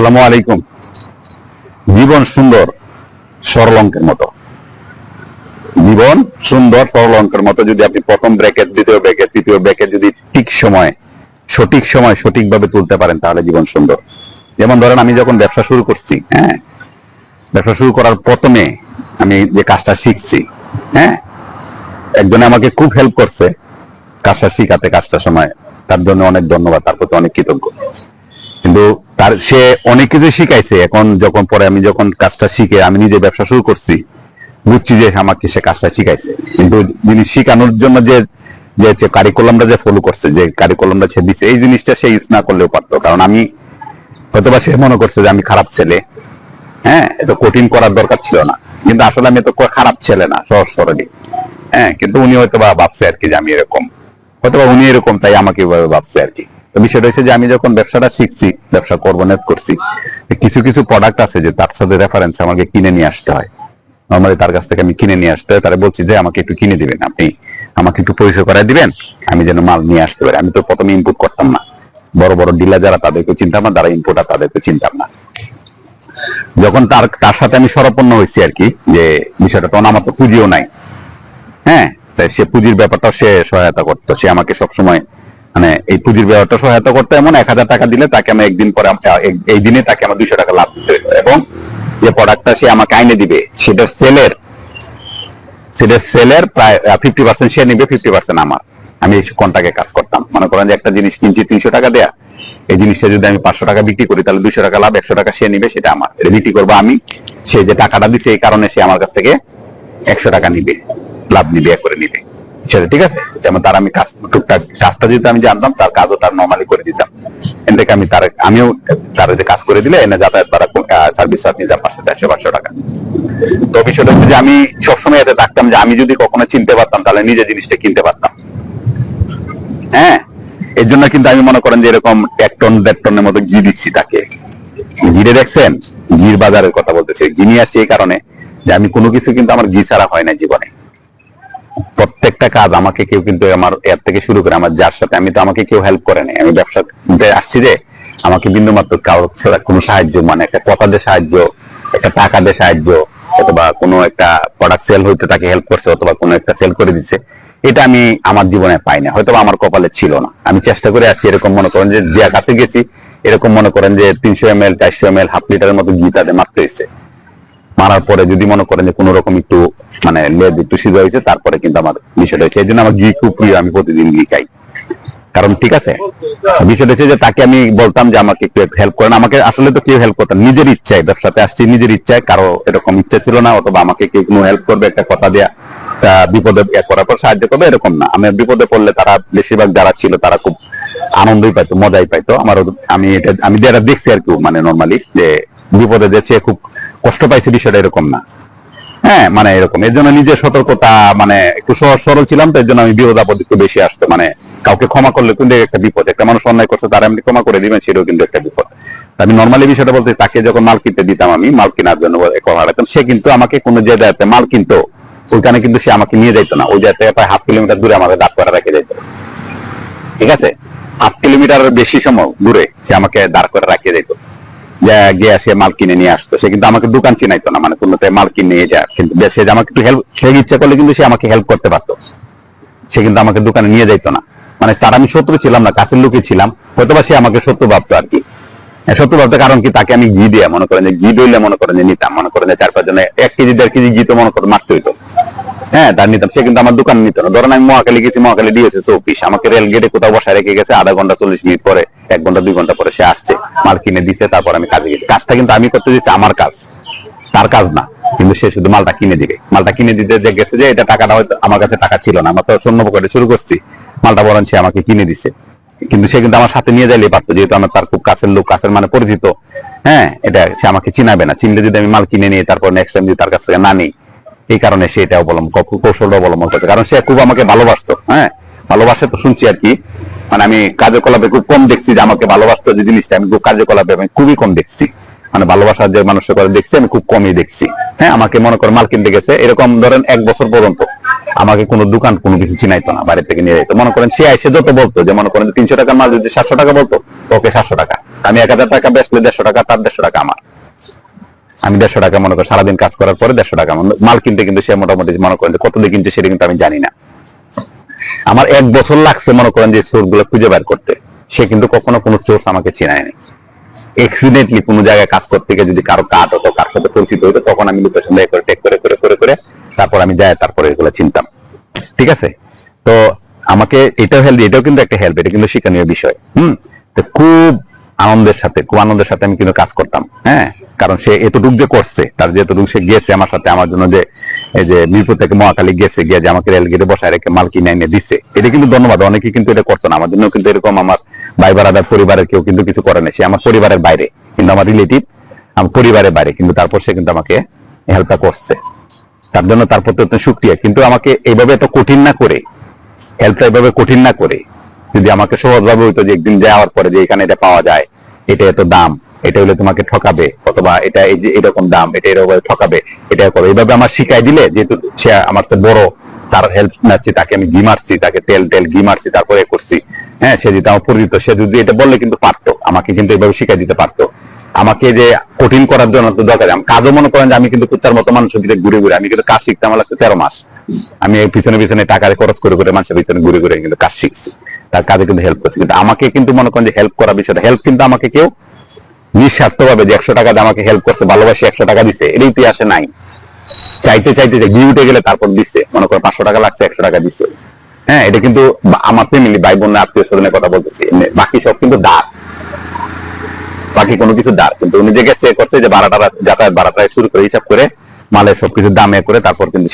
আসসালামু আলাইকুম। জীবন সুন্দর সরল অঙ্কের মতো। জীবন সুন্দর সরল অঙ্কের মতো যদি আপনি প্রথম ব্র্যাকেট, দ্বিতীয় ব্র্যাকেট, তৃতীয় ব্র্যাকেট যদি ঠিক সময়, সঠিক সময় সঠিকভাবে তুলতে পারেন, তাহলে জীবন সুন্দর। যেমন ধরেন আমি যখন ব্যবসা শুরু করছি হ্যাঁ ব্যবসা শুরু করার প্রথমে আমি যে কাজটা শিখছি হ্যাঁ একজনে আমাকে খুব হেল্প করছে কাজটা শিখাতে কাজটা সময়। তার জন্য অনেক ধন্যবাদ, তার প্রতি অনেক কৃতজ্ঞ। কিন্তু তার, সে অনেক কিছু শিখাইছে। এখন যখন পরে আমি যখন কাজটা শিখে, আমি নিজে ব্যবসা শুরু করছি, বুঝছি যে আমাকে সে কাজটা শিখাইছে। কিন্তু যিনি শিখানোর জন্য যে যে কারিকুলামটা যে ফলো করছে, যে কারিকুলামটা সে দিছে, এই জিনিসটা সে ইউজ না করলেও পারতো। কারণ আমি হয়তোবা সে মনে করছে যে আমি খারাপ ছেলে। হ্যাঁ এটা কঠিন করার দরকার ছিল না। কিন্তু আসলে আমি তো খারাপ ছেলে না, সহজ সরলই। হ্যাঁ কিন্তু উনি হয়তো বা ভাবছে আর কি যে আমি এরকম। হয়তো বা উনি এরকম, তাই আমাকে ভাবছে আর কি। বিষয়টা হচ্ছে যে আমি যখন ব্যবসাটা শিখছি, ব্যবসা করব নেট করছি, কিছু কিছু প্রোডাক্ট আছে যে তার সাথে রেফারেন্স আমাকে কিনে নিয়ে আসতে হয়। নর্মালি তার কাছ থেকে আমি কিনে নিয়ে আসতে হয়, তারা বলছি যে আমাকে একটু কিনে দিবেন, আপনি আমাকে একটু পরিচয় করাই দিবেন, আমি যেন মাল নিয়ে আসতে পারি। আমি তো প্রথমে ইনপুট করতাম না। বড় বড় ডিলার যারা তাদেরকে চিনতাম না যারা ইনপুটার তাদেরকে চিনতাম না। যখন তার তার সাথে আমি সরপন্ন হয়েছি আর কি, যে বিষয়টা তখন আমার তো পুঁজিও নাই। হ্যাঁ? তাই সে পুঁজির ব্যাপারটা সে সহায়তা করতো। সে আমাকে সবসময় মানে এই পুঁজির ব্যাপারটা সহায়তা করতে এমন এক হাজার টাকা দিলে তাকে আমি একদিন পরে এই- দিনে তাকে আমার দুইশো টাকা লাভ দিতে। এবং যে প্রোডাক্টটা সে আমাকে আইনে দিবে সেটার সেলের সেটার সেলের প্রায় ফিফটি পার্সেন্ট সে নিবে ফিফটি পার্সেন্ট আমার। আমি এই কন্টাকে কাজ করতাম। মনে করেন যে একটা জিনিস কিনছি তিনশো টাকা দেয়া, এই জিনিসটা যদি আমি পাঁচশো টাকা বিক্রি করি, তাহলে দুইশো টাকা লাভ, একশো টাকা সে নিবে, সেটা আমার। এটা বিক্রি করব আমি। সে যে টাকাটা দিছে, এই কারণে সে আমার কাছ থেকে একশো টাকা নিবে, লাভ নিবে করে নিবে। সেটা ঠিক আছে? যেমন তার আমি টুকটাক কাজটা যদি আমি জানতাম, তার কাজও তার নর্মালি করে দিতাম। এন থেকে আমি তার, আমিও তার যে কাজ করে দিলে, এনে যাতায়াত ভাড়া সার্ভিস চার্জ নিতাম পাঁচশো চারশো পাঁচশো টাকা। তো বিষয়টা হচ্ছে যে আমি সবসময় এতে থাকতাম যে আমি যদি কখনো চিনতে পারতাম, তাহলে নিজে জিনিসটা কিনতে পারতাম। হ্যাঁ? এর জন্য কিন্তু আমি মনে করেন যে এরকম এক টন, দেড় টনের মতো ঘি দিচ্ছি তাকে। ঘিরে দেখছেন? ঘির বাজারের কথা বলতেছে। ঘি নিয়ে আসছি এই কারণে যে আমি কোনো কিছু কিন্তু আমার ঘি ছাড়া হয় না জীবনে। প্রত্যেকটা কাজ আমাকে কেউ কিন্তু আমার এর থেকে শুরু করে আমার যার সাথে আমি তো আমাকে কেউ হেল্প করে নাই। আমি ব্যবসাতে আসছি যে আমাকে বিন্দু মাত্র কারোর ছাড়া কোনো সাহায্য মানে একটা কথা দিয়ে সাহায্য, একটা টাকা দিয়ে সাহায্য, অথবা কোনো একটা প্রোডাক্ট সেল হইতে তাকে হেল্প করছে অথবা কোনো একটা সেল করে দিচ্ছে, এটা আমি আমার জীবনে পাই না হয়তো আমার কপালে ছিল না। আমি চেষ্টা করে আসছি এরকম মনে করেন যে যে কাছে গেছি, এরকম মনে করেন যে তিনশো এম এল চারশো এম এল হাফ লিটারের মতো ঘি তাদের মারতে হয়েছে মারার পরে যদি মনে করেন যে কোনো রকম একটু মানে লেদ একটু সিজা হয়েছে, তারপরে কিন্তু আমার বিষয়টা হচ্ছে এই জন্য আমার ঘি খুব প্রিয়, আমি প্রতিদিন ঘি খাই। কারণ ঠিক আছে, বিষয়টা হচ্ছে যে তাকে আমি বলতাম যে আমাকে একটু হেল্প করেন। আমাকে আসলে তো কেউ হেল্প করতেন নিজের ইচ্ছায়, ব্যবসাতে আসছি, নিজের ইচ্ছায়। কারও এরকম ইচ্ছা ছিল না, অথবা আমাকে কেউ কোনো হেল্প করবে, একটা কথা দেয়া বিপদে ইয়ে করার পর সাহায্য করবে, এরকম না। আমি বিপদে পড়লে তারা বেশিরভাগ যারা ছিল, তারা খুব আনন্দই পাইতো, মজাই পাইতো। আমার আমি এটা, আমি যেটা দেখছি আর কি মানে নর্মালি যে বিপদে যে খুব কষ্ট পাইছে বিষয়টা এরকম না। হ্যাঁ মানে এরকম। এর জন্য নিজের সতর্কতা মানে একটু সহজ সরল ছিলাম, তো এর জন্য আমি বিপদ আপদ একটু বেশি আসতো। মানে কাউকে ক্ষমা করলে কিন্তু একটা বিপদ। একটা মানুষ অন্যায় করছে, তারা এমনি ক্ষমা করে দিবেন, সেটাও কিন্তু একটা বিপদ। আমি নর্মালি বিষয়টা বলতে, তাকে যখন মাল কিনতে দিতাম আমি, মাল কেনার জন্য সে কিন্তু আমাকে কোনো জায়গাতে মাল কিনতো, ওইখানে কিন্তু সে আমাকে নিয়ে যাইতো না। ওই জায়গা থেকে প্রায় হাফ কিলোমিটার দূরে আমাকে দাঁড় করে রেখে যাইতো। ঠিক আছে? হাফ কিলোমিটার বেশি সময় দূরে সে আমাকে দাঁড় করে রাখিয়ে দিত যে গিয়ে সে মাল কিনে নিয়ে আসতো। সে কিন্তু আমাকে দোকান চিনাইতো না মানে মাল কিনে নিয়ে কিন্তু সে আমাকে একটু হেল্প সে ইচ্ছা করলে কিন্তু সে আমাকে হেল্প করতে পারতো। সে কিন্তু আমাকে দোকানে নিয়ে যাইতো না। মানে তার আমি শত্রু ছিলাম না কাছের লোকই ছিলাম। হয়তোবা সে আমাকে শত্রু ভাবতো আর কি। হ্যাঁ, শত্রু ভাবতো কারণ কি তাকে আমি ঘি দিয়ে মনে করেন যে ঘি দইলে মনে করেন যে নিতাম মনে করেন যে চার পাঁচ জনে এক কেজি দেড় কেজি ঘি তো মনে করেন মারতে হইতো। হ্যাঁ তার নিতাম। সে কিন্তু আমার দোকান নিত না। ধরেন আমি মহাকালী গেছি মহাকালী দিয়েছে আমাকে রেল গেটে কোথাও বসায় রেখে গেছে, আধা ঘণ্টা, চল্লিশ মিনিট পরে, এক ঘণ্টা, দুই ঘণ্টা পরে সে আসছে। মাল কিনে দিছে, তারপর আমি কাজে গেছি। কাজটা কিন্তু আমি করতে দিচ্ছি আমার কাজ। তার কাজ না। কিন্তু সে শুধু মালটা কিনে দিবে। মালটা কিনে দিতে যে গেছে যে এটা টাকাটা হয়তো আমার কাছে টাকা ছিল না। আমরা তো শূন্য পকেটে শুরু করছি। মালটা বরং সে আমাকে কিনে দিছে। কিন্তু সে কিন্তু আমার সাথে নিয়ে যাইলে পারতো, যেহেতু আমার তার খুব কাছের লোক, কাছের মানে পরিচিত। হ্যাঁ এটা সে আমাকে চিনাবে না। চিনলে যদি আমি মাল কিনে নিই তারপর নেক্সট টাইম যদি তার কাছ থেকে না নিই এই কারণে সে এটা অবলম্বন কৌশলটা অবলম্বন করছে। কারণ সে খুব আমাকে ভালোবাসতো হ্যাঁ? ভালোবাসে তো শুনছি আর কি। মানে আমি কার্যকলাপে খুব কম দেখছি যে আমাকে ভালোবাসতো যে জিনিসটা। আমি খুব কার্যকলাপে আমি খুবই কম দেখছি। মানে ভালোবাসার যে মানুষের করে দেখছি, আমি খুব কমই দেখছি। হ্যাঁ আমাকে মনে করে মাল কিনতে গেছে, এরকম ধরেন এক বছর পর্যন্ত আমাকে কোনো দোকান কোনো কিছু চিনাইতো না, বাড়ি থেকে নিয়ে যেত মনে করেন সে এসে যত বলতো যে, মনে করেন তিনশো টাকার মাল যদি সাতশো টাকা বলতো ওকে সাতশো টাকা। আমি এক হাজার টাকা বেচলে দেড়শো টাকা, তার দেড়শো টাকা আমার। আমি দেড়শো টাকা মনে করি, সারাদিন কাজ করার পরে দেড়শো টাকা। মাল কিনতে কিন্তু সে মোটামুটি মনে করেন কত দিয়ে কিনছে সেটা কিন্তু আমি জানি না। আমার এক বছর লাগছে মনে করেন যে চোরগুলো খুঁজে বের করতে। সে কিন্তু কখনো কোনো চোর আমাকে চিনায়নি। এক্সিডেন্টলি কোনো জায়গায় কাজ করতে গিয়ে যদি কারও কাট হতো কার সাথে পরিচিত হতো তখন আমি লোকেশন দিয়ে করে টেক করে করে করে করে তারপর আমি যাই, তারপরে এগুলো চিনতাম। ঠিক আছে? তো আমাকে এটাও হেল্প এটাও কিন্তু একটা হেল্প এটা কিন্তু শিক্ষণীয় বিষয়। হুম? তো খুব আনন্দের সাথে, খুব আনন্দের সাথে আমি কিন্তু কাজ করতাম। হ্যাঁ? কারণ সে এতটুক যে করছে, তার যে এতটুকু সে গিয়েছে আমার সাথে, আমার জন্য যে, এই যে মিরপুর থেকে মহাখালী গেছে, গিয়ে যে আমাকে রেলগেটে বসায় রেখে মাল কিনে এনে দিচ্ছে। এটা কিন্তু ধন্যবাদ, অনেকে কিন্তু এটা করতো না। আমার জন্য কিন্তু এরকম আমার ভাই বারাদার পরিবারের কেউ কিন্তু কিছু করে না সে আমার পরিবারের বাইরে, কিন্তু আমার রিলেটিভ আমার পরিবারের বাইরে, কিন্তু তারপর সে কিন্তু আমাকে হেল্পটা করছে। তার জন্য তার প্রতি অত্যন্ত সুক্রিয়া। কিন্তু আমাকে এইভাবে এত কঠিন না করে হেল্পটা এইভাবে কঠিন না করে, যদি আমাকে সহজভাবে হইতো যে একদিন যাওয়ার পরে যে এখানে এটা পাওয়া যায়, এটা এত দাম এটা হলে তোমাকে ঠকাবে, অথবা এটা এই যে এরকম দাম, এটা এরকম ঠকাবে, এটা করবে। এইভাবে আমার শিখাই দিলে যেহেতু সে আমার তো বড়, তার হেল্প নাচ্ছি, তাকে আমি ঘি মারছি, তাকে তেল টেল ঘি মারছি, তারপরে করছি। হ্যাঁ সে যদি আমার পরিচিত, সে যদি এটা বললে কিন্তু পারতো, আমাকে কিন্তু এইভাবে শিখাই দিতে পারতো। আমাকে যে কঠিন করার জন্য তো দরকার আমি কাজও মনে করেন যে আমি কিন্তু কুত্তার মতো মানুষের ভিতরে ঘুরে ঘুরে, আমি কিন্তু কাজ শিখতে আমার লাগছে তেরো মাস। আমি এই পিছনে পিছনে টাকা খরচ করে করে মানুষের পিছনে ঘুরে ঘুরে কিন্তু কাজ শিখছি। তার কাজে কিন্তু হেল্প করছি। কিন্তু আমাকে কিন্তু মনে করেন যে হেল্প করা বিষয়টা হেল্প কিন্তু আমাকে কেউ নিঃস্বার্থ ভাবে যে একশো টাকা আমাকে হেল্প করছে, ভালোবাসি একশো টাকা দিছে, এর ইতিহাসে নাই। চাইতে চাইতে যে ঘি উঠে গেলে তারপর দিচ্ছে মনে করো পাঁচশো টাকা লাগছে, একশো টাকা দিচ্ছে হ্যাঁ এটা কিন্তু আমার ফ্যামিলি ভাই বোন, আত্মীয় স্বজনের কথা বলতেছি। বাকি সব কিন্তু দাঁড় বাকি কোনো কিছু দাঁড় কিন্তু উনি যে গেছে, করছে যে ভাড়াটা যাতায়াত ভাড়াটা শুরু করে, হিসাব করে, মালের সবকিছু দামে করে তারপর কিন্তু